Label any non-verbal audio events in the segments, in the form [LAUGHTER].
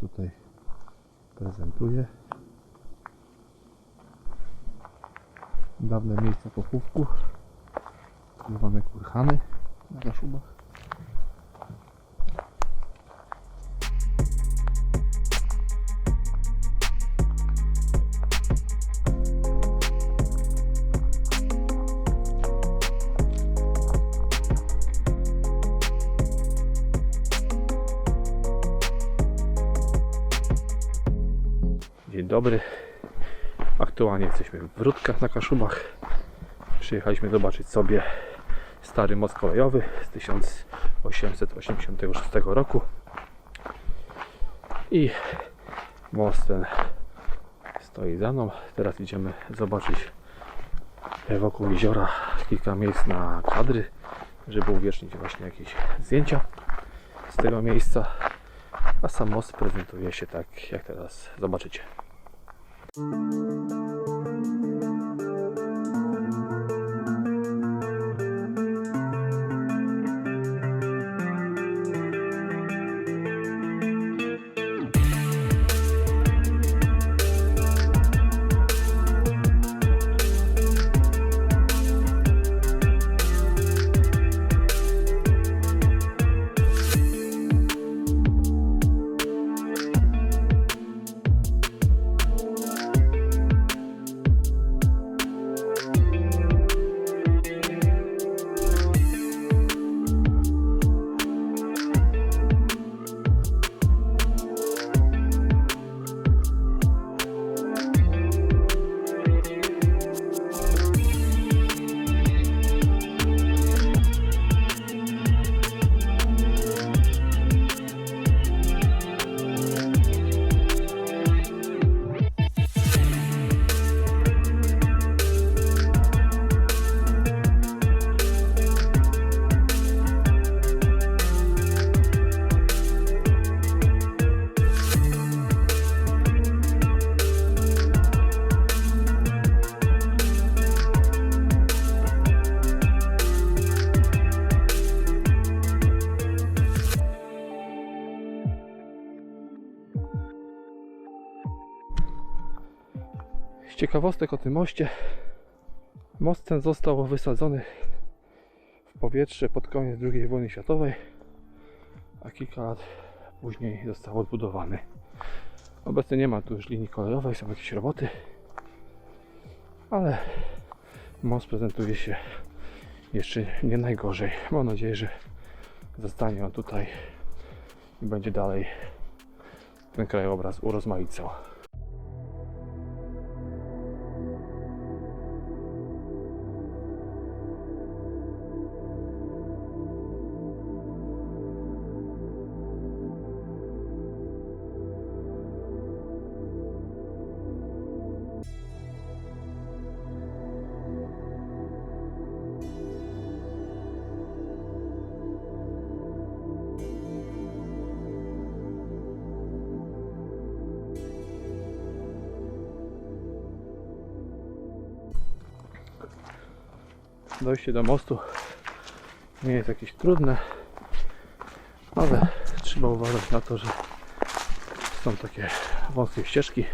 tutaj prezentuje. Dawne miejsca pochówku. Zwane kurhany na Kaszubach. Dzień dobry. Aktualnie jesteśmy w Wrótkach na Kaszubach. Przyjechaliśmy zobaczyć sobie stary most kolejowy z 1886 roku. I most ten stoi za mną. Teraz idziemy zobaczyć wokół jeziora kilka miejsc na kadry, żeby uwiecznić właśnie jakieś zdjęcia z tego miejsca. A sam most prezentuje się tak, jak teraz zobaczycie. Ciekawostek o tym moście. Most ten został wysadzony w powietrze pod koniec II wojny światowej, a kilka lat później został odbudowany. Obecnie nie ma tu już linii kolejowej, są jakieś roboty, ale most prezentuje się jeszcze nie najgorzej. Mam nadzieję, że zostanie on tutaj i będzie dalej ten krajobraz urozmaicał. Dojście do mostu nie jest jakieś trudne, ale trzeba uważać na to, że są takie wąskie ścieżki,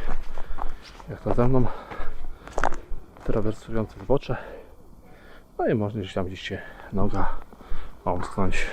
jak to za mną, trawersujące zbocze. No i można gdzieś tam gdzieś się noga omsknąć.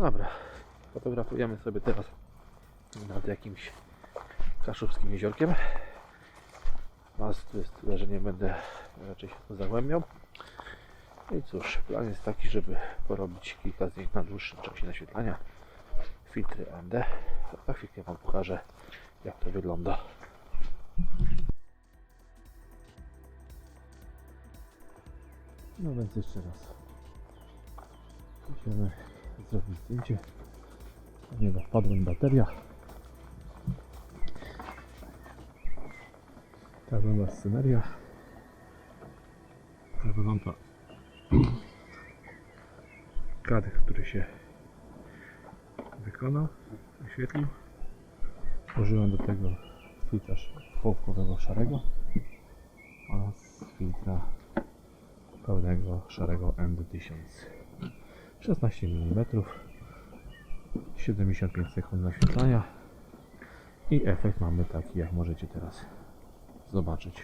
Dobra, fotografujemy sobie teraz nad jakimś kaszubskim jeziorkiem. Was tu jest tyle, że nie będę raczej się zagłębiał. No i cóż, plan jest taki, żeby porobić kilka zdjęć na dłuższym czasie naświetlania. Filtry AMD. Za chwilkę Wam pokażę, jak to wygląda. No więc jeszcze raz. Musimy zrobić zdjęcie. Ponieważ wpadła mi bateria. Tak wygląda sceneria. Tak wygląda [CLEARS THROAT] kadr, który się wykonał, oświetlił. Użyłem do tego filtra połówkowego szarego oraz filtra pełnego szarego ND1000 16 mm 75 sekund naświetlania i efekt mamy taki jak możecie teraz zobaczyć